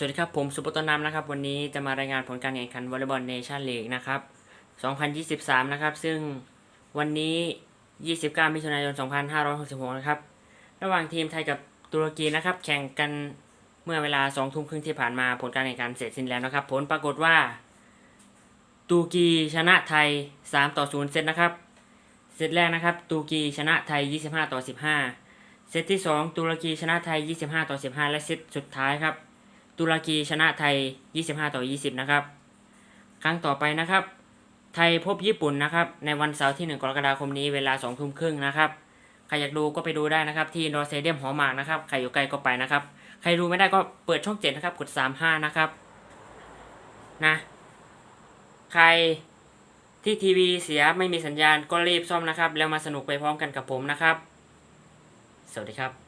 สวัสดีครับผมสุปตนามนะครับวันนี้จะมารายงานผลการแข่งขันวอลเลย์บอลเนชั่นลีกนะครับ2023 นะครับ ซึ่งวันนี้ 29 มิถุนายน 2566 นะครับ ระหว่างทีมไทยกับตุรกีนะครับ แข่งกันเมื่อเวลา 2 ทุ่มครึ่งที่ผ่านมาผลการแข่งขันเสร็จสิ้นแล้วนะครับ ผลปรากฏว่า ตุรกีชนะไทย 3 ต่อ 0 เซตนะครับ เซตแรกนะครับ ตุรกีชนะไทย 25 ต่อ 15 เซตที่ 2 ตุรกีชนะไทย 25 ต่อ 15 และเซตสุดท้ายครับ ตุรกีชนะไทย 25 ต่อ 20 นะครับ ครั้งต่อไปนะครับ ไทยพบญี่ปุ่นนะครับ ในวันเสาร์ที่ 1 กรกฎาคมนี้เวลา2ทุ่มครึ่งนะครับใครอยากดูก็ไปดูได้นะครับ ที่ดอร์เซเดียมหอมากนะครับใครอยู่ไกลก็ไปนะครับ ใครดูไม่ได้ก็เปิดช่อง7นะครับ กด 35 นะครับนะใครที่ทีวีเสียไม่มีสัญญาณก็รีบซ่อมนะครับ แล้วมาสนุกไปพร้อมกันกับผมนะครับ สวัสดีครับ